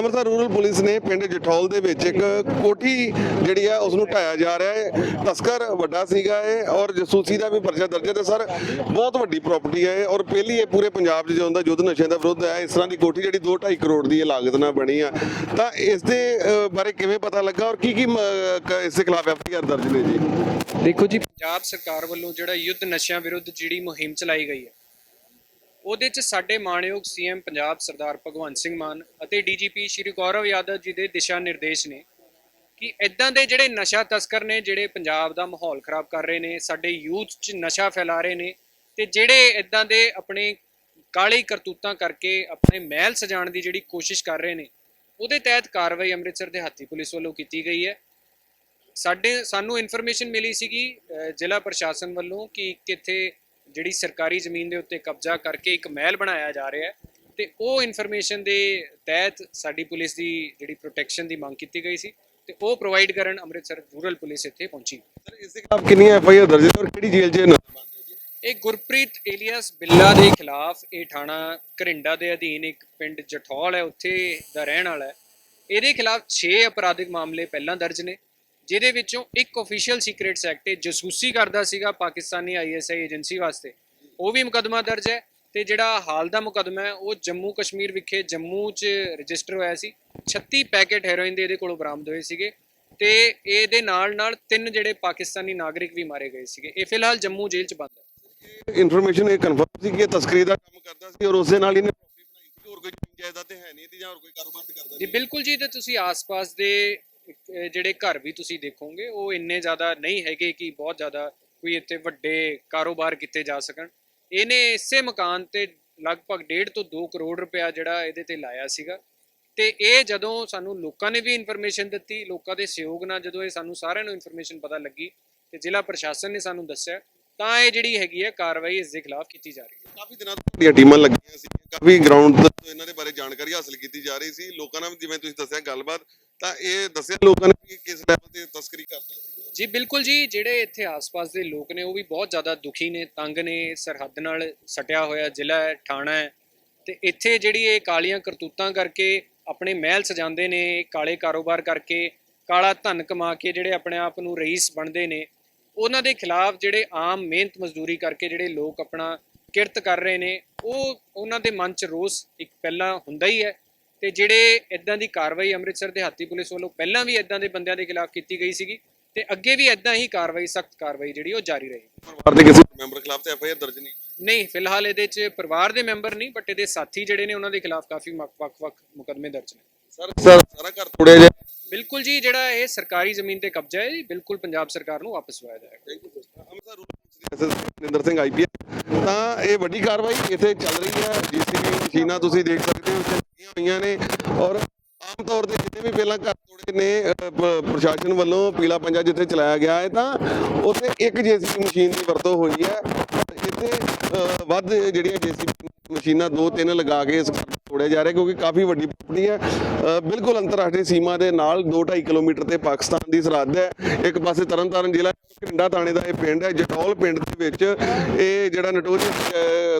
Amritsar rural police ਨੇ ਪਿੰਡ ਜਠੌਲ ਦੇ ਵਿੱਚ ਇੱਕ ਕੋਠੀ ਜਿਹੜੀ ਆ ਉਸ ਨੂੰ ਢਾਇਆ ਜਾ ਰਿਹਾ ਹੈ। ਤਸਕਰ ਵੱਡਾ ਸੀਗਾ ਇਹ ਔਰ ਜਸੂਸੀ ਦਾ ਵੀ ਪਰਚਾ ਦਰਜ ਹੈ ਤੇ ਸਰ, ਬਹੁਤ ਵੱਡੀ ਪ੍ਰਾਪਰਟੀ ਹੈ ਔਰ ਪਹਿਲੀ ਇਹ ਪੂਰੇ ਪੰਜਾਬ 'ਚ ਜਦੋਂ ਦਾ ਯੁੱਧ ਨਸ਼ਿਆਂ ਦਾ ਵਿਰੁੱਧ ਹੈ। ਇਸ ਤਰ੍ਹਾਂ ਦੀ ਕੋਠੀ ਜਿਹੜੀ 2.5 ਕਰੋੜ ਦੀ ਇਹ ਲਾਗਤ ਨਾਲ ਬਣੀ ਆ। ਤਾਂ ਇਸ ਦੇ ਬਾਰੇ ਕਿਵੇਂ ਪਤਾ ਲੱਗਾ ਔਰ ਕੀ ਕੀ, ਇਸ ਦੇ ਖਿਲਾਫ ਐਫਆਈਆਰ ਦਰਜ ਨੇ ਜੀ? ਦੇਖੋ ਜੀ, ਪੰਜਾਬ ਸਰਕਾਰ ਵੱਲੋਂ ਜਿਹੜਾ ਯੁੱਧ ਨਸ਼ਿਆਂ ਵਿਰੁੱਧ ਜਿਹੜੀ ਮੁਹਿੰਮ ਚਲਾਈ ਗਈ ਹੈ ਉਹਦੇ 'ਚ ਸਾਡੇ ਮਾਣਯੋਗ ਸੀਐਮ ਪੰਜਾਬ ਸਰਦਾਰ ਭਗਵੰਤ ਸਿੰਘ ਮਾਨ ਅਤੇ ਡੀਜੀਪੀ ਸ਼੍ਰੀ ਗੌਰਵ ਯਾਦਵ ਜੀ ਦੇ ਦਿਸ਼ਾ ਨਿਰਦੇਸ਼ ਨੇ ਕਿ ਇਦਾਂ ਦੇ ਜਿਹੜੇ ਨਸ਼ਾ ਤਸਕਰ ਨੇ, ਜਿਹੜੇ ਪੰਜਾਬ ਦਾ ਮਾਹੌਲ ਖਰਾਬ ਕਰ ਰਹੇ ਨੇ, ਸਾਡੇ ਯੂਥ 'ਚ ਨਸ਼ਾ ਫੈਲਾ ਰਹੇ ਨੇ ਤੇ ਜਿਹੜੇ ਇਦਾਂ ਦੇ ਆਪਣੇ ਕਾਲੇ ਕਰਤੂਤਾਂ ਕਰਕੇ ਆਪਣੇ ਮਹਿਲ ਸਜਾਉਣ ਦੀ ਜਿਹੜੀ ਕੋਸ਼ਿਸ਼ ਕਰ ਰਹੇ ਨੇ, ਉਹਦੇ ਤਹਿਤ ਕਾਰਵਾਈ ਅੰਮ੍ਰਿਤਸਰ ਦੇ ਹਾਤੀ ਪੁਲਿਸ ਵੱਲੋਂ ਕੀਤੀ ਗਈ ਹੈ। ਸਾਡੇ, ਸਾਨੂੰ ਇਨਫੋਰਮੇਸ਼ਨ ਮਿਲੀ ਸੀਗੀ ਜ਼ਿਲ੍ਹਾ ਪ੍ਰਸ਼ਾਸਨ ਵੱਲੋਂ ਕਿ ਕਿੱਥੇ ਜਿਹੜੀ ਸਰਕਾਰੀ ਜ਼ਮੀਨ ਦੇ ਉੱਤੇ ਕਬਜ਼ਾ ਕਰਕੇ ਇੱਕ ਮਹਿਲ ਬਣਾਇਆ ਜਾ ਰਿਹਾ ਹੈ ਤੇ ਉਹ ਇਨਫੋਰਮੇਸ਼ਨ ਦੇ ਤਹਿਤ ਸਾਡੀ ਪੁਲਿਸ ਦੀ ਜਿਹੜੀ ਪ੍ਰੋਟੈਕਸ਼ਨ ਦੀ ਮੰਗ ਕੀਤੀ ਗਈ ਸੀ ਤੇ ਉਹ ਪ੍ਰੋਵਾਈਡ ਕਰਨ ਅੰਮ੍ਰਿਤਸਰ ਰੂਰਲ ਪੁਲਿਸ ਇੱਥੇ ਪਹੁੰਚੀ। ਸਰ ਇਸ ਦੇ ਖਿਲਾਫ ਕਿੰਨੀਆਂ ਐਫਆਈਆਰ ਦਰਜ ਨੇ ਔਰ ਕਿਹੜੀ ਜੇਲ੍ਹ 'ਚ ਹੈ ਇਹ ਗੁਰਪ੍ਰੀਤ ਏਲੀਅਸ ਬਿੱਲਾ ਦੇ ਖਿਲਾਫ ਇਹ ਥਾਣਾ ਘਰਿੰਡਾ ਦੇ ਅਧੀਨ ਇੱਕ ਪਿੰਡ ਜਠੌਲ ਹੈ ਉੱਥੇ ਦਾ ਰਹਿਣ ਵਾਲਾ ਹੈ। ਇਹਦੇ ਖਿਲਾਫ 6 ਅਪਰਾਧਿਕ ਮਾਮਲੇ ਪਹਿਲਾਂ ਦਰਜ ਨੇ। ਜਿਹਦੇ ਵਿੱਚੋਂ ਇੱਕ ਅਫੀਸ਼ੀਅਲ ਸੀਕ੍ਰੀਟਸ ਐਕਟ ਤੇ ਜਸੂਸੀ ਕਰਦਾ ਸੀਗਾ ਪਾਕਿਸਤਾਨੀ ਆਈਐਸਆਈ ਏਜੰਸੀ ਵਾਸਤੇ ਉਹ ਵੀ ਮੁਕੱਦਮਾ ਦਰਜ ਹੈ ਤੇ ਜਿਹੜਾ ਹਾਲ ਦਾ ਮੁਕੱਦਮਾ ਹੈ ਉਹ ਜੰਮੂ ਕਸ਼ਮੀਰ ਵਿਖੇ ਜੰਮੂ 'ਚ ਰਜਿਸਟਰ ਹੋਇਆ ਸੀ 36 ਪੈਕੇਟ ਹੈਰੋਇਨ ਦੇ ਇਹਦੇ ਕੋਲੋਂ ਬਰਾਮਦ ਹੋਏ ਸੀਗੇ ਤੇ ਇਹਦੇ ਨਾਲ ਨਾਲ ਤਿੰਨ ਜਿਹੜੇ ਪਾਕਿਸਤਾਨੀ ਨਾਗਰਿਕ ਵੀ ਮਾਰੇ ਗਏ ਸੀਗੇ। ਇਹ ਫਿਲਹਾਲ ਜੰਮੂ ਜੇਲ੍ਹ 'ਚ ਬੰਦ ਹੈ। ਇਨਫੋਰਮੇਸ਼ਨ ਇਹ ਕਨਫਰਮ ਸੀ ਕਿ ਇਹ ਤਸਕਰੀ ਦਾ ਕੰਮ ਕਰਦਾ ਸੀ ਔਰ ਉਸੇ ਨਾਲ ਹੀ ਨੇ ਪ੍ਰਾਪਰਟੀ ਬਣਾਈ ਸੀ ਹੋਰ ਕੋਈ ਜਾਇਦਾਦ ਤੇ ਹੈ ਨਹੀਂ ਤੇ ਜਾਂ ਹੋਰ ਕੋਈ ਕਾਰੋਬਾਰ ਤੇ ਕਰਦਾ ਜੀ ਬਿਲਕੁਲ ਜੀ ਤੇ ਤੁਸੀਂ ਆਸ-ਪਾਸ ਦੇ ਜਿਹੜੇ ਘਰ ਵੀ ਤੁਸੀਂ ਦੇਖੋਗੇ, ਉਹ ਇੰਨੇ ਜ਼ਿਆਦਾ ਨਹੀਂ ਹੈਗੇ ਕਿ ਬਹੁਤ ਜ਼ਿਆਦਾ ਕੋਈ ਇੱਥੇ ਵੱਡੇ ਕਾਰੋਬਾਰ ਕੀਤੇ ਜਾ ਸਕਣ। ਇਹਨੇ ਇਸੇ ਮਕਾਨ ਤੇ ਲਗਭਗ 1.5 ਤੋਂ 2 ਕਰੋੜ ਰੁਪਇਆ ਜਿਹੜਾ ਇਹਦੇ ਤੇ ਲਾਇਆ ਸੀਗਾ। ਤੇ ਇਹ ਜਦੋਂ ਸਾਨੂੰ ਲੋਕਾਂ ਨੇ ਵੀ ਇਨਫੋਰਮੇਸ਼ਨ ਦਿੱਤੀ, ਲੋਕਾਂ ਦੇ ਸਹਿਯੋਗ ਨਾਲ ਜਦੋਂ ਇਹ ਸਾਨੂੰ ਸਾਰਿਆਂ ਨੂੰ ਇਨਫੋਰਮੇਸ਼ਨ ਪਤਾ ਲੱਗੀ, ਤੇ ਜ਼ਿਲ੍ਹਾ ਪ੍ਰਸ਼ਾਸਨ ਨੇ ਸਾਨੂੰ ਦੱਸਿਆ ਤਾਂ ਇਹ ਜਿਹੜੀ ਹੈਗੀ ਹੈ ਕਾਰਵਾਈ ਇਸ ਦੇ ਖਿਲਾਫ ਕੀਤੀ ਜਾ ਰਹੀ ਹੈ। ਕਾਫੀ ਦਿਨਾਂ ਤੋਂ ਤੁਹਾਡੀਆਂ ਟੀਮਾਂ ਲੱਗੀਆਂ ਸੀ ਕਾਫੀ ਗਰਾਊਂਡ ਤੋਂ ਇਹਨਾਂ ਦੇ ਬਾਰੇ ਜਾਣਕਾਰੀ ਹਾਸਲ ਕੀਤੀ ਜਾ ਰਹੀ ਸੀ। ਲੋਕਾਂ ਨਾਲ ਜਿਵੇਂ ਤੁਸੀਂ ਦੱਸਿਆ ਗੱਲਬਾਤ ਤਾਂ ਇਹ ਦੱਸਿਆ ਲੋਕਾਂ ਨੇ ਕਿ ਕਿਸ ਲੈਵਲ ਤੇ ਤਸਕਰੀ ਕਰਦਾ ਜੀ ਬਿਲਕੁਲ ਜੀ ਜਿਹੜੇ ਇੱਥੇ ਆਸ-ਪਾਸ ਦੇ ਲੋਕ ਨੇ ਉਹ ਵੀ ਬਹੁਤ ਜ਼ਿਆਦਾ ਦੁਖੀ ਨੇ ਤੰਗ ਨੇ ਸਰਹੱਦ ਨਾਲ ਸਟਿਆ ਹੋਇਆ ਜ਼ਿਲ੍ਹਾ ਹੈ ਠਾਣਾ ਹੈ। ਤੇ ਇੱਥੇ ਜਿਹੜੀ ਇਹ ਕਾਲੀਆਂ ਕਰਤੂਤਾਂ ਕਰਕੇ ਆਪਣੇ ਮਹਿਲ ਸਜਾਉਂਦੇ ਨੇ ਕਾਲੇ ਕਾਰੋਬਾਰ ਕਰਕੇ ਕਾਲਾ ਧਨ ਕਮਾ ਕੇ ਜਿਹੜੇ ਆਪਣੇ ਆਪ ਨੂੰ ਰਈਸ ਬਣਦੇ ਨੇ ਉਹਨਾਂ ਦੇ ਖਿਲਾਫ ਜਿਹੜੇ ਆਮ ਮਿਹਨਤ ਮਜ਼ਦੂਰੀ ਕਰਕੇ ਜਿਹੜੇ ਲੋਕ ਆਪਣਾ ਕਿਰਤ ਕਰ ਰਹੇ ਨੇ ਉਹ ਉਹਨਾਂ ਦੇ ਮਨ 'ਚ ਰੋਸ ਇੱਕ ਪਹਿਲਾਂ ਹੁੰਦਾ ਹੀ ਹੈ ਤੇ ਜਿਹੜੇ ਇਦਾਂ ਦੀ ਕਾਰਵਾਈ ਅੰਮ੍ਰਿਤਸਰ ਦੇ ਹਾਤੀ ਪੁਲਿਸ ਵੱਲੋਂ ਪਹਿਲਾਂ ਵੀ ਇਦਾਂ ਦੇ ਬੰਦਿਆਂ ਦੇ ਖਿਲਾਫ ਕੀਤੀ ਗਈ ਸੀਗੀ ਤੇ ਅੱਗੇ ਵੀ ਇਦਾਂ ਹੀ ਕਾਰਵਾਈ ਸਖਤ ਕਾਰਵਾਈ ਜਿਹੜੀ ਉਹ ਜਾਰੀ ਰਹੇਗੀ। ਪਰਿਵਾਰ ਦੇ ਕਿਸੇ ਮੈਂਬਰ ਖਿਲਾਫ ਤੇ ਐਫਆਈਆਰ ਦਰਜ ਨਹੀਂ? ਨਹੀਂ ਫਿਲਹਾਲ ਇਹਦੇ 'ਚ ਪਰਿਵਾਰ ਦੇ ਮੈਂਬਰ ਨਹੀਂ ਬਟ ਇਹਦੇ ਸਾਥੀ ਜਿਹੜੇ ਨੇ ਉਹਨਾਂ ਦੇ ਖਿਲਾਫ ਕਾਫੀ ਵੱਖ- ਵੱਖ-ਵੱਖ ਮੁਕੱਦਮੇ ਦਰਜ ਨੇ। ਸਰ ਸਰ ਘਰ ਬਿਲਕੁਲ ਜੀ ਜਿਹੜਾ ਇਹ ਸਰਕਾਰੀ ਜ਼ਮੀਨ ਤੇ ਕਬਜ਼ਾ ਹੈ ਜੀ ਬਿਲਕੁਲ ਪੰਜਾਬ ਸਰਕਾਰ ਨੂੰ ਵਾਪਸ ਲਵਾਇਆ ਜਾਏਗਾ। Thank you Amritsar rural Ninder Singh IPS ਤਾਂ ਇਹ ਵੱਡੀ ਕਾਰਵਾਈ ਇੱਥੇ ਚੱਲ ਰਹੀ ਹੈ। ਜੀਸੀਬੀ ਮਸ਼ੀਨਾਂ ਤੁਸੀਂ ਦੇਖ ਸਕਦੇ ਹੋ ਇੱਥੇ ਲੱਗੀਆਂ ਹੋਈਆਂ ਨੇ। ਔਰ ਆਮ ਤੌਰ ਤੇ ਜਿੱਥੇ ਵੀ ਪਹਿਲਾਂ ਘਰ ਤੋੜੇ ਨੇ ਪ੍ਰਸ਼ਾਸਨ ਵੱਲੋਂ ਪੀਲਾ ਪੰਜਾ ਜਿੱਥੇ ਚਲਾਇਆ ਗਿਆ ਹੈ ਤਾਂ ਉੱਥੇ ਇੱਕ ਜੀਸੀਬੀ ਮਸ਼ੀਨ ਦੀ ਵਰਤੋਂ ਹੋਈ ਹੈ। ਇੱਥੇ ਵੱਧ ਜਿਹੜੀਆਂ ਜੀਸੀਬੀ ਮਸ਼ੀਨਾਂ ਦੋ ਤਿੰਨ ਲਗਾ ਕੇ ਇਸ ਜਾ ਰਿਹਾ ਕਿਉਂਕਿ ਕਾਫੀ ਵੱਡੀ ਪ੍ਰਾਪਰਟੀ ਹੈ। ਬਿਲਕੁਲ ਅੰਤਰਰਾਸ਼ਟਰੀ ਸੀਮਾ ਦੇ ਨਾਲ 2.5 ਕਿਲੋਮੀਟਰ ਤੇ ਪਾਕਿਸਤਾਨ ਦੀ ਸਰਹੱਦ ਹੈ। ਇੱਕ ਪਾਸੇ ਤਰਨਤਾਰਨ ਜ਼ਿਲ੍ਹਾ ਘਿੰਡਾ ਥਾਣੇ ਦਾ ਇਹ ਪਿੰਡ ਹੈ, ਜਟੌਲ ਪਿੰਡ ਦੇ ਵਿੱਚ ਇਹ ਜਿਹੜਾ ਨਟੋਰੀਅਸ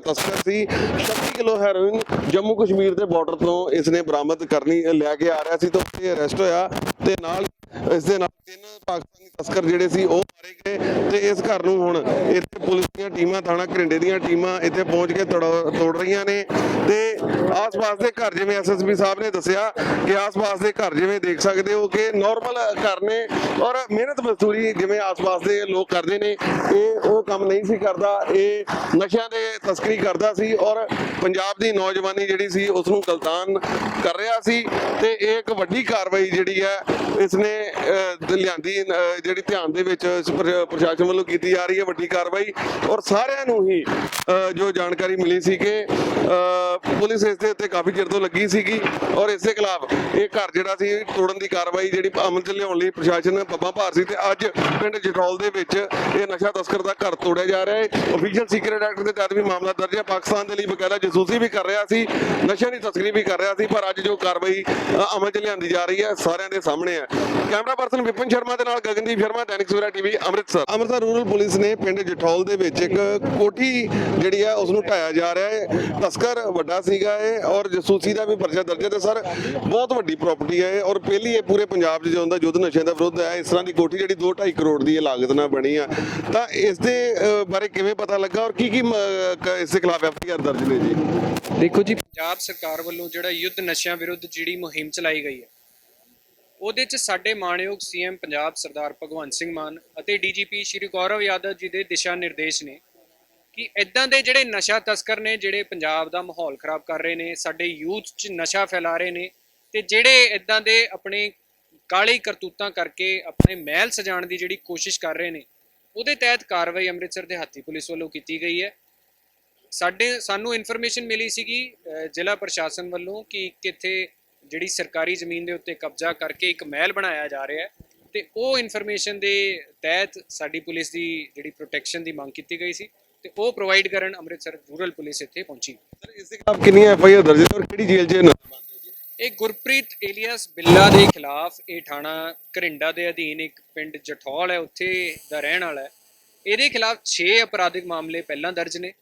ਤਸਕਰ ਸੀ 36 ਕਿਲੋ ਹੈਰੋਇਨ ਜੰਮੂ ਕਸ਼ਮੀਰ ਦੇ ਬਾਰਡਰ ਤੋਂ ਇਸ ਨੇ ਬਰਾਮਦ ਕਰਨੀ ਲੈ ਕੇ ਆ ਰਿਹਾ ਸੀ ਤਾਂ ਉੱਥੇ ਅਰੈਸਟ ਹੋਇਆ ਤੇ ਨਾਲ ਇਸ ਦੇ ਨਾਲ ਤਿੰਨ ਪਾਕਿਸਤਾਨੀ ਤਸਕਰ ਜਿਹੜੇ ਸੀ, ਉਹ ਮਾਰੇ ਗਏ ਤੇ ਇਸ ਘਰ ਨੂੰ ਹੁਣ ਇੱਥੇ ਪੁਲਿਸ ਦੀਆਂ ਟੀਮਾਂ, ਥਾਣਾ ਘਰਿੰਡੇ ਦੀਆਂ ਟੀਮਾਂ ਇੱਥੇ ਪਹੁੰਚ ਕੇ ਤੋੜ- ਤੋੜ ਰਹੀਆਂ ਨੇ ਤੇ ਆਸ-ਪਾਸ ਦੇ ਘਰ ਜਿਵੇਂ ਐਸਐਸਪੀ ਸਾਹਿਬ ਨੇ ਦੱਸਿਆ ਕਿ ਆਸ-ਪਾਸ ਦੇ ਘਰ ਜਿਵੇਂ ਦੇਖ ਸਕਦੇ ਹੋ ਕਿ ਨਾਰਮਲ ਘਰ ਨੇ ਔਰ ਮਿਹਨਤ ਮਜ਼ਦੂਰੀ ਜਿਵੇਂ ਆਸ-ਪਾਸ ਦੇ ਲੋਕ ਕਰਦੇ ਨੇ, ਇਹ ਉਹ ਕੰਮ ਨਹੀਂ ਸੀ ਕਰਦਾ, ਇਹ ਨਸ਼ਿਆਂ ਦੇ ਤਸਕਰੀ ਕਰਦਾ ਸੀ ਔਰ ਪੰਜਾਬ ਦੀ ਨੌਜਵਾਨੀ ਜਿਹੜੀ ਸੀ ਉਸ ਨੂੰ ਗਲਤਾਨ ਕਰ ਰਿਹਾ ਸੀ ਤੇ ਇਹ ਇੱਕ ਵੱਡੀ ਕਾਰਵਾਈ ਜਿਹੜੀ ਹੈ ਇਸ ਨੇ ਲਿਆਂਦੀ ਜਿਹੜੀ ਧਿਆਨ ਦੇ ਵਿੱਚ ਪ੍ਰਸ਼ਾਸਨ ਵੱਲੋਂ ਕੀਤੀ ਜਾ ਰਹੀ ਹੈ ਵੱਡੀ ਕਾਰਵਾਈ ਔਰ ਸਾਰਿਆਂ ਨੂੰ ਹੀ ਜੋ ਜਾਣਕਾਰੀ ਮਿਲੀ ਸੀ ਕਿ ਪੁਲਿਸ ਇਸ ਦੇ ਉੱਤੇ ਕਾਫੀ ਚਿਰ ਤੋਂ ਲੱਗੀ ਸੀਗੀ ਔਰ ਇਸੇ ਖਿਲਾਫ ਇਹ ਘਰ ਜਿਹੜਾ ਸੀ ਤੋੜਨ ਦੀ ਕਾਰਵਾਈ ਜਿਹੜੀ ਅਮਲ ਚ ਲਿਆਉਣ ਲਈ ਪ੍ਰਸ਼ਾਸਨ ਬੱਬਾ ਭਾਰ ਸੀ ਤੇ ਅੱਜ ਪਿੰਡ ਜਟੌਲ ਦੇ ਵਿੱਚ ਇਹ ਨਸ਼ਾ ਤਸਕਰ ਦਾ ਘਰ ਤੋੜਿਆ ਜਾ ਰਿਹਾ ਹੈ। ਅਫੀਸ਼ੀਅਲ ਸੀਕ੍ਰੀਟ ਐਕਟ ਦੇ ਤਹਿਤ ਵੀ ਮਾਮਲਾ ਦਰਜ ਹੈ। ਪਾਕਿਸਤਾਨ ਦੇ ਲਈ ਬਕਾਇਦਾ ਜਸੂਸੀ ਵੀ ਕਰ ਰਿਹਾ ਸੀ ਨਸ਼ਿਆਂ ਦੀ ਤਸਕਰੀ ਵੀ ਕਰ ਰਿਹਾ ਸੀ, ਪਰ ਅੱਜ ਜੋ ਕਾਰਵਾਈ ਅਮਲ ਚ ਲਿਆਂਦੀ ਜਾ ਰਹੀ ਹੈ, ਸਾਰਿਆਂ ਦੇ ਸਾਹਮਣੇ ਹੈ। ਕੈਮਰਾ ਪਰਸਨ ਵਿਪਨ ਸ਼ਰਮਾ ਦੇ ਨਾਲ Gagandeep Sharma Dainik Savera TV Amritsar. Amritsar rural police ਨੇ ਪਿੰਡ ਜਠੌਲ ਦੇ ਵਿੱਚ ਇੱਕ ਕੋਠੀ ਜਿਹੜੀ ਹੈ ਉਸ ਨੂੰ ਢਾਇਆ ਜਾ ਰਿਹਾ ਹੈ। ਤਸਕਰ ਵੱਡਾ ਸੀਗਾ ਇਹ ਔਰ ਜਸੂਸੀ ਦਾ ਵੀ ਪਰਚਾ ਦਰਜ ਹੈ ਤੇ ਸਰ ਬਹੁਤ ਵੱਡੀ ਪ੍ਰਾਪਰਟੀ ਹੈ ਔਰ ਪਹਿਲੀ ਇਹ ਪੂਰੇ ਪੰਜਾਬ 'ਚ ਜਦੋਂ ਦਾ ਯੁੱਧ ਨਸ਼ੇ ਦਾ ਵਿਰੁੱਧ ਹੈ ਇਸ ਤਰ੍ਹਾਂ ਦੀ ਕੋਠੀ ਜਿਹੜੀ 2.5 ਕਰੋੜ ਦੀ ਲਾਗਤ ਨਾਲ ਬਣੀ ਆ। ਤਾਂ ਇਸ ਦੇ ਬਾਰੇ ਕਿਵੇਂ ਪਤਾ ਲੱਗਾ ਔਰ ਕੀ ਕ- ਇਸ ਦੇ ਖਿਲਾਫ ਐਫਆਈਆਰ ਦਰਜ ਨੇ ਜੀ? ਦੇਖੋ ਜੀ ਪੰਜਾਬ ਸਰਕਾਰ ਵੱਲੋਂ ਜਿਹੜਾ ਯੁੱਧ ਨਸ਼ਿਆਂ ਵਿਰੁੱਧ ਜਿਹੜੀ ਮੁਹਿੰਮ ਚਲਾਈ ਗਈ ਹੈ ਉਹਦੇ 'ਚ ਸਾਡੇ ਮਾਣਯੋਗ ਸੀਐਮ ਪੰਜਾਬ ਸਰਦਾਰ ਭਗਵੰਤ ਸਿੰਘ ਮਾਨ ਅਤੇ ਡੀਜੀਪੀ ਸ਼੍ਰੀ ਗੌਰਵ ਯਾਦਵ ਜੀ ਦੇ ਦਿਸ਼ਾ ਨਿਰਦੇਸ਼ ਨੇ ਕਿ ਇਦਾਂ ਦੇ ਜਿਹੜੇ ਨਸ਼ਾ ਤਸਕਰ ਨੇ, ਜਿਹੜੇ ਪੰਜਾਬ ਦਾ ਮਾਹੌਲ ਖਰਾਬ ਕਰ ਰਹੇ ਨੇ, ਸਾਡੇ ਯੂਥ 'ਚ ਨਸ਼ਾ ਫੈਲਾ ਰਹੇ ਨੇ ਤੇ ਜਿਹੜੇ ਇਦਾਂ ਦੇ ਆਪਣੇ ਕਾਲੇ ਕਰਤੂਤਾਂ ਕਰਕੇ ਆਪਣੇ ਮਹਿਲ ਸਜਾਉਣ ਦੀ ਜਿਹੜੀ ਕੋਸ਼ਿਸ਼ ਕਰ ਰਹੇ ਨੇ, ਉਹਦੇ ਤਹਿਤ ਕਾਰਵਾਈ ਅੰਮ੍ਰਿਤਸਰ ਦੇ ਹਾਤੀ ਪੁਲਿਸ ਵੱਲੋਂ ਕੀਤੀ ਗਈ ਹੈ। ਸਾਡੇ, ਸਾਨੂੰ ਇਨਫੋਰਮੇਸ਼ਨ ਮਿਲੀ ਸੀਗੀ ਜ਼ਿਲ੍ਹਾ ਪ੍ਰਸ਼ਾਸਨ ਵੱਲੋਂ ਕਿ ਇੱਕ ਜਿਹੜੀ ਸਰਕਾਰੀ ਜ਼ਮੀਨ ਦੇ ਉੱਤੇ ਕਬਜ਼ਾ ਕਰਕੇ ਇੱਕ ਮਹਿਲ ਬਣਾਇਆ ਜਾ ਰਿਹਾ ਹੈ ਤੇ ਉਹ ਇਨਫੋਰਮੇਸ਼ਨ ਦੇ ਤਹਿਤ ਸਾਡੀ ਪੁਲਿਸ ਦੀ ਜਿਹੜੀ ਪ੍ਰੋਟੈਕਸ਼ਨ ਦੀ ਮੰਗ ਕੀਤੀ ਗਈ ਸੀ ਤੇ ਉਹ ਪ੍ਰੋਵਾਈਡ ਕਰਨ ਅੰਮ੍ਰਿਤਸਰ ਰੂਰਲ ਪੁਲਿਸ ਇੱਥੇ ਪਹੁੰਚੀ। ਸਰ ਇਸ ਦੇ ਖਿਲਾਫ ਕਿੰਨੀਆਂ ਐਫਆਈਆਰ ਦਰਜ ਨੇ ਔਰ ਕਿਹੜੀ ਜੇਲ੍ਹ 'ਚ ਇਹ ਨਜ਼ਰ ਬੰਦ ਹੈ ਜੀ? ਇਹ ਗੁਰਪ੍ਰੀਤ ਏਲੀਅਸ ਬਿੱਲਾ ਦੇ ਖਿਲਾਫ ਇਹ ਥਾਣਾ ਘਰਿੰਡਾ ਦੇ ਅਧੀਨ ਇੱਕ ਪਿੰਡ ਜਠੌਲ ਹੈ ਉੱਥੇ ਦਾ ਰਹਿਣ ਵਾਲਾ ਹੈ। ਇਹਦੇ ਖਿਲਾਫ 6 ਅਪਰਾਧਿਕ ਮਾਮਲੇ ਪਹਿਲਾਂ ਦਰਜ ਨੇ।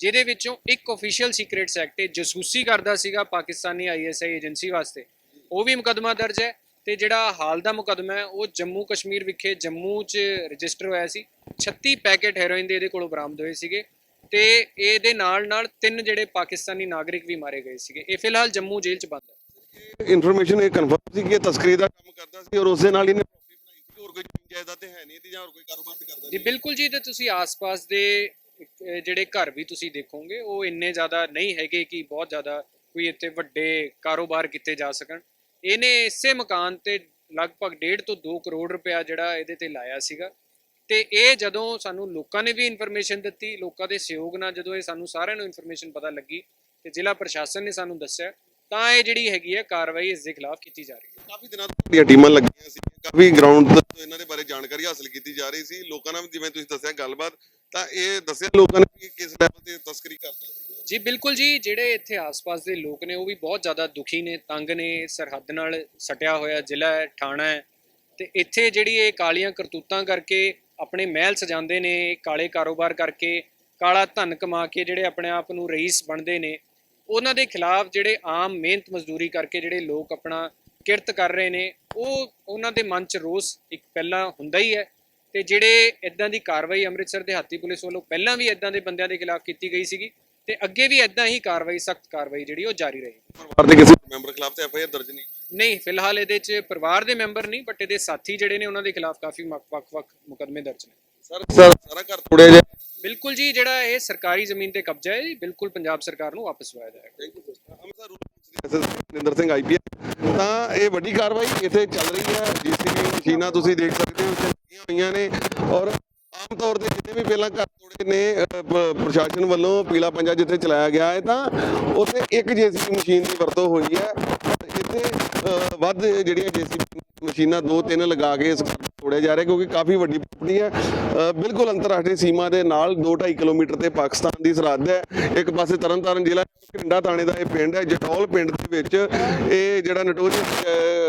ਜਿਹਦੇ ਵਿੱਚੋਂ ਇੱਕ ਅਫੀਸ਼ੀਅਲ ਸੀਕ੍ਰੀਟਸ ਐਕਟ ਇਹ ਜਸੂਸੀ ਕਰਦਾ ਸੀਗਾ ਪਾਕਿਸਤਾਨੀ ਆਈਐਸਆਈ ਏਜੰਸੀ ਵਾਸਤੇ। ਉਹ ਵੀ ਮੁਕੱਦਮਾ ਦਰਜ ਹੈ ਤੇ ਜਿਹੜਾ ਹਾਲ ਦਾ ਮੁਕੱਦਮਾ ਹੈ ਉਹ ਜੰਮੂ ਕਸ਼ਮੀਰ ਵਿਖੇ ਜੰਮੂ 'ਚ ਰਜਿਸਟਰ ਹੋਇਆ ਸੀ। 36 ਪੈਕੇਟ ਹੈਰੋਇਨ ਦੇ ਇਹਦੇ ਕੋਲੋਂ ਬਰਾਮਦ ਹੋਏ ਸੀਗੇ ਤੇ ਇਹਦੇ ਨਾਲ ਨਾਲ ਤਿੰਨ ਜਿਹੜੇ ਪਾਕਿਸਤਾਨੀ ਨਾਗਰਿਕ ਵੀ ਮਾਰੇ ਗਏ ਸੀਗੇ। ਇਹ ਫਿਲਹਾਲ ਜੰਮੂ ਜੇਲ੍ਹ 'ਚ ਬੰਦ ਹੈ। ਇਨਫੋਰਮੇਸ਼ਨ ਇਹ ਕਨਫਰਮ ਸੀ ਕਿ ਇਹ ਤਸਕਰੀ ਦਾ ਕੰਮ ਕਰਦਾ ਸੀ ਔਰ ਉਸ ਦੇ ਨਾਲ ਇਹਨੇ ਪ੍ਰਾਪਰਟੀ ਬਣਾਈ ਸੀ ਹੋਰ ਕੋਈ ਜਾਇਦਾਦ ਤੇ ਹੈ ਨਹੀਂ ਇਹਦੀ ਜਾਂ ਹੋਰ ਕੋਈ ਕਾਰੋਬਾਰ ਤੇ ਕਰਦਾ ਜੀ ਬਿਲਕੁਲ ਜੀ ਤੇ ਤੁਸੀਂ ਆਸ-ਪਾਸ ਦੇ ਜਿਹੜੇ ਘਰ ਵੀ ਤੁਸੀਂ ਦੇਖੋਗੇ, ਉਹ ਇੰਨੇ ਜ਼ਿਆਦਾ ਨਹੀਂ ਹੈਗੇ ਕਿ ਬਹੁਤ ਜ਼ਿਆਦਾ ਕੋਈ ਇੱਥੇ ਵੱਡੇ ਕਾਰੋਬਾਰ ਕੀਤੇ ਜਾ ਸਕਣ। ਇਹਨੇ ਇਸੇ ਮਕਾਨ ਤੇ ਲਗਭਗ 1.5 ਤੋਂ 2 ਕਰੋੜ ਰੁਪਇਆ ਜਿਹੜਾ ਇਹਦੇ ਤੇ ਲਾਇਆ ਸੀਗਾ। ਤੇ ਇਹ ਜਦੋਂ ਸਾਨੂੰ ਲੋਕਾਂ ਨੇ ਵੀ ਇਨਫੋਰਮੇਸ਼ਨ ਦਿੱਤੀ, ਲੋਕਾਂ ਦੇ ਸਹਿਯੋਗ ਨਾਲ ਜਦੋਂ ਇਹ ਸਾਨੂੰ ਸਾਰਿਆਂ ਨੂੰ ਇਨਫੋਰਮੇਸ਼ਨ ਪਤਾ ਲੱਗੀ ਤੇ ਜ਼ਿਲ੍ਹਾ ਪ੍ਰਸ਼ਾਸਨ ਨੇ ਸਾਨੂੰ ਦੱਸਿਆ, ਤਾਂ ਇਹ ਜਿਹੜੀ ਹੈਗੀ ਹੈ ਕਾਰਵਾਈ ਇਸ ਦੇ ਖਿਲਾਫ ਕੀਤੀ ਜਾ ਰਹੀ ਹੈ। ਕਾਫੀ ਦਿਨਾਂ ਤੋਂ ਤੁਹਾਡੀਆਂ ਟੀਮਾਂ ਲੱਗੀਆਂ ਸੀ ਕਾਫੀ ਗਰਾਊਂਡ ਤੋਂ ਇਹਨਾਂ ਦੇ ਬਾਰੇ ਜਾਣਕਾਰੀ ਹਾਸਲ ਕੀਤੀ ਜਾ ਰਹੀ ਸੀ। ਲੋਕਾਂ ਨਾਲ ਜਿਵੇਂ ਤੁਸੀਂ ਦੱਸਿਆ, ਗੱਲਬਾਤ ਤਾਂ ਇਹ ਦੱਸਿਆ ਲੋਕਾਂ ਨੇ ਕਿ ਕਿਸ ਲੈਵਲ ਤੇ ਤਸਕਰੀ ਕਰਦਾ ਸੀ। ਜੀ, ਬਿਲਕੁਲ ਜੀ। ਜਿਹੜੇ ਇੱਥੇ ਆਸ-ਪਾਸ ਦੇ ਲੋਕ ਨੇ, ਉਹ ਵੀ ਬਹੁਤ ਜ਼ਿਆਦਾ ਦੁਖੀ ਨੇ, ਤੰਗ ਨੇ, ਸਰਹੱਦ ਨਾਲ ਸਟਿਆ ਹੋਇਆ, ਜ਼ਿਲ੍ਹਾ ਹੈ, ਥਾਣਾ ਹੈ। ਤੇ ਇੱਥੇ ਜਿਹੜੀ ਇਹ ਕਾਲੀਆਂ ਕਰਤੂਤਾਂ ਕਰਕੇ ਆਪਣੇ ਮਹਿਲ ਸਜਾਉਂਦੇ ਨੇ, ਕਾਲੇ ਕਾਰੋਬਾਰ ਕਰਕੇ, ਕਾਲਾ ਧਨ ਕਮਾ ਕੇ ਜਿਹੜੇ ਆਪਣੇ ਆਪ ਨੂੰ ਰਈਸ ਬਣਦੇ ਨੇ, ਉਹਨਾਂ ਦੇ ਖਿਲਾਫ ਜਿਹੜੇ ਆਮ ਮਿਹਨਤ ਮਜ਼ਦੂਰੀ ਕਰਕੇ ਜਿਹੜੇ ਲੋਕ ਆਪਣਾ ਕਿਰਤ ਕਰ ਰਹੇ ਨੇ, ਉਹ ਉਹਨਾਂ ਦੇ ਮਨ 'ਚ ਰੋਸ ਇੱਕ ਪਹਿਲਾਂ ਹੁੰਦਾ ਹੀ ਹੈ। ਤੇ ਜਿਹੜੇ ਇਦਾਂ ਦੀ ਕਾਰਵਾਈ ਅੰਮ੍ਰਿਤਸਰ ਦੇ ਹਾਤੀ ਪੁਲਿਸ ਵੱਲੋਂ ਪਹਿਲਾਂ ਵੀ ਇਦਾਂ ਦੇ ਬੰਦਿਆਂ ਦੇ ਖਿਲਾਫ ਕੀਤੀ ਗਈ ਸੀਗੀ ਤੇ ਅੱਗੇ ਵੀ ਇਦਾਂ ਹੀ ਕਾਰਵਾਈ ਸਖਤ ਕਾਰਵਾਈ ਜਿਹੜੀ ਉਹ ਜਾਰੀ ਰਹੇਗੀ। ਪਰਿਵਾਰ ਦੇ ਕਿਸੇ ਮੈਂਬਰ ਖਿਲਾਫ ਤੇ ਐਫਆਈਆਰ ਦਰਜ ਨਹੀਂ? ਨਹੀਂ ਫਿਲਹਾਲ ਇਹਦੇ 'ਚ ਪਰਿਵਾਰ ਦੇ ਮੈਂਬਰ ਨਹੀਂ ਬਟ ਇਹਦੇ ਸਾਥੀ ਜਿਹੜੇ ਨੇ ਉਹਨਾਂ ਦੇ ਖਿਲਾਫ ਕਾਫੀ ਵੱਖ- ਵੱਖ-ਵੱਖ ਮੁਕੱਦਮੇ ਦਰਜ ਨੇ। ਸਰ ਸਰ ਸਾਰਾ ਘਰ ਬਿਲਕੁਲ ਜੀ ਜਿਹੜਾ ਇਹ ਸਰਕਾਰੀ ਜ਼ਮੀਨ ਤੇ ਕਬਜ਼ਾ ਹੈ ਬਿਲਕੁਲ ਪੰਜਾਬ ਸਰਕਾਰ ਨੂੰ ਵਾਪਸ ਲਵਾਇਆ ਜਾਏਗਾ। ਪੁਲਿਸ ਦੇ ਐਸਐਸਪੀ ਨਿੰਦਰ ਸਿੰਘ ਆਈਪੀਐਸ ਤਾਂ ਇਹ ਵੱਡੀ ਕਾਰਵਾਈ ਇੱਥੇ ਚੱਲ ਰਹੀ ਹੈ ਜੀਸੀਬੀ ਮਸ਼ੀਨਾਂ ਤੁਸੀਂ ਦੇਖ ਸਕਦੇ ਹੋ ਇੱਥੇ ਲੱਗੀਆਂ ਹੋਈਆਂ ਨੇ ਔਰ ਆਮ ਤੌਰ ਤੇ ਜਿੰਨੇ ਵੀ ਪਹਿਲਾਂ ਘਰ ਤੋੜੇ ਨੇ ਪ੍ਰਸ਼ਾਸਨ ਵੱਲੋਂ ਪੀਲਾ ਪੰਜਾ ਜਿੱਥੇ ਚਲਾਇਆ ਗਿਆ ਹੈ ਤਾਂ ਉੱਥੇ ਇੱਕ ਜੀਸੀਬੀ ਮਸ਼ੀਨ ਦੀ ਵਰਤੋਂ ਹੋਈ ਹੈ। ਇੱਥੇ ਵੱਧ ਜਿਹੜੀਆਂ ਜੀਸੀਬੀ ਮਸ਼ੀਨਾਂ ਦੋ ਤਿੰਨ ਲਗਾ ਕੇ ਇਸ ਤੋੜਿਆ ਜਾ ਰਿਹਾ ਕਿਉਂਕਿ ਕਾਫੀ ਵੱਡੀ ਪ੍ਰਾਪਰਟੀ ਹੈ। ਬਿਲਕੁਲ ਅੰਤਰਰਾਸ਼ਟਰੀ ਸੀਮਾ ਦੇ ਨਾਲ 2.5 ਕਿਲੋਮੀਟਰ ਤੇ ਪਾਕਿਸਤਾਨ ਦੀ ਸਰਹੱਦ ਹੈ। ਇੱਕ ਪਾਸੇ ਤਰਨਤਾਰਨ ਜ਼ਿਲ੍ਹਾ ਘਰਿੰਡਾ ਥਾਣੇ ਦਾ ਇਹ ਪਿੰਡ ਹੈ, ਜਟੌਲ ਪਿੰਡ ਦੇ ਵਿੱਚ ਇਹ ਜਿਹੜਾ ਨਟੋਰੀਅਸ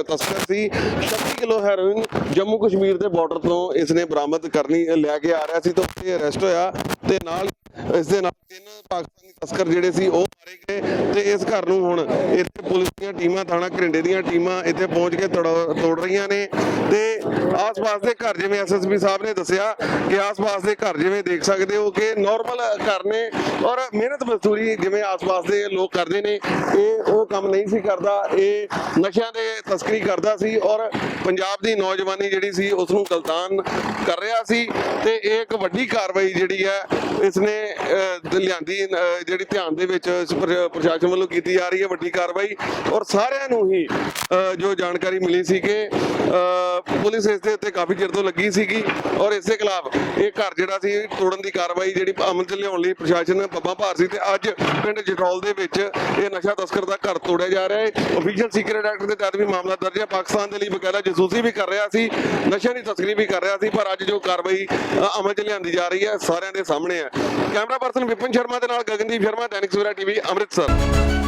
ਤਸਕਰ ਸੀ 36 ਕਿਲੋ ਹੈਰੋਇਨ ਜੰਮੂ ਕਸ਼ਮੀਰ ਦੇ ਬਾਰਡਰ ਤੋਂ ਇਸ ਨੇ ਬਰਾਮਦ ਕਰਨੀ ਲੈ ਕੇ ਆ ਰਿਹਾ ਸੀ ਤਾਂ ਉੱਥੇ ਅਰੈਸਟ ਹੋਇਆ ਤੇ ਨਾਲ ਇਸ ਦੇ ਨਾਲ ਤਿੰਨ ਪਾਕਿਸਤਾਨੀ ਤਸਕਰ ਜਿਹੜੇ ਸੀ ਉਹ ਮਾਰੇ ਗਏ ਤੇ ਇਸ ਘਰ ਨੂੰ ਹੁਣ ਇੱਥੇ ਪੁਲਿਸ ਦੀਆਂ ਟੀਮਾਂ, ਥਾਣਾ ਘਰਿੰਡੇ ਦੀਆਂ ਟੀਮਾਂ ਇੱਥੇ ਪਹੁੰਚ ਕੇ ਤੋੜ ਰਹੀਆਂ ਨੇ। ਤੇ ਆਸ-ਪਾਸ ਦੇ ਘਰ ਜਿਵੇਂ ਐਸਐਸਪੀ ਸਾਹਿਬ ਨੇ ਦੱਸਿਆ ਕਿ ਆਸ-ਪਾਸ ਦੇ ਘਰ ਜਿਵੇਂ ਦੇਖ ਸਕਦੇ ਹੋ ਕਿ ਨਾਰਮਲ ਘਰ ਨੇ ਔਰ ਮਿਹਨਤ ਮਜ਼ਦੂਰੀ ਜਿਵੇਂ ਆਸ-ਪਾਸ ਦੇ ਲੋਕ ਕਰਦੇ ਨੇ, ਇਹ ਉਹ ਕੰਮ ਨਹੀਂ ਸੀ ਕਰਦਾ, ਇਹ ਨਸ਼ਿਆਂ ਦੇ ਤਸਕਰੀ ਕਰਦਾ ਸੀ ਔਰ ਪੰਜਾਬ ਦੀ ਨੌਜਵਾਨੀ ਜਿਹੜੀ ਸੀ ਉਸ ਨੂੰ ਗਲਤਾਨ ਕਰ ਰਿਹਾ ਸੀ ਤੇ ਇਹ ਇੱਕ ਵੱਡੀ ਕਾਰਵਾਈ ਜਿਹੜੀ ਹੈ ਇਸ ਨੇ ਲਿਆਂਦੀ ਜਿਹੜੀ ਧਿਆਨ ਦੇ ਵਿੱਚ ਪ੍ਰਸ਼ਾਸਨ ਵੱਲੋਂ ਕੀਤੀ ਜਾ ਰਹੀ ਹੈ ਵੱਡੀ ਕਾਰਵਾਈ। ਔਰ ਸਾਰਿਆਂ ਨੂੰ ਹੀ ਜੋ ਜਾਣਕਾਰੀ ਮਿਲੀ ਸੀ ਕਿ ਪੁਲਿਸ ਇਸ ਦੇ ਉੱਤੇ ਕਾਫੀ ਚਿਰ ਤੋਂ ਲੱਗੀ ਸੀਗੀ ਔਰ ਇਸੇ ਖਿਲਾਫ ਇਹ ਘਰ ਜਿਹੜਾ ਸੀ, ਤੋੜਨ ਦੀ ਕਾਰਵਾਈ ਜਿਹੜੀ ਅਮਲ ਚ ਲਿਆਉਣ ਲਈ ਪ੍ਰਸ਼ਾਸਨ ਨੇ ਪੱਬਾਂ ਭਾਰ ਸੀ ਤੇ ਅੱਜ ਪਿੰਡ ਜਟੌਲ ਦੇ ਵਿੱਚ ਇਹ ਨਸ਼ਾ ਤਸਕਰ ਦਾ ਘਰ ਤੋੜਿਆ ਜਾ ਰਿਹਾ ਹੈ। ਅਫੀਸ਼ੀਅਲ ਸੀਕ੍ਰੀਟ ਐਕਟ ਦੇ ਤਹਿਤ ਵੀ ਮਾਮਲਾ ਦਰਜ ਹੈ। ਪਾਕਿਸਤਾਨ ਦੇ ਲਈ ਬਕਾਇਦਾ ਜਸੂਸੀ ਵੀ ਕਰ ਰਿਹਾ ਸੀ, ਨਸ਼ਿਆਂ ਦੀ ਤਸਕਰੀ ਵੀ ਕਰ ਰਿਹਾ ਸੀ, ਪਰ ਅੱਜ ਜੋ ਕਾਰਵਾਈ ਅਮਲ ਚ ਲਿਆਂਦੀ ਜਾ ਰਹੀ ਹੈ, ਸਾਰਿਆਂ ਦੇ ਸਾਹਮਣੇ ਹੈ। ਕੈਮਰਾ ਪਰਸਨ ਵਿਪਨ ਸ਼ਰਮਾ ਦੇ ਨਾਲ ਗਗਨਦੀਪ ਸ਼ਰਮਾ, ਦੈਨਿਕ ਸਵੇਰਾ ਟੀਵੀ, ਅੰਮ੍ਰਿਤਸਰ।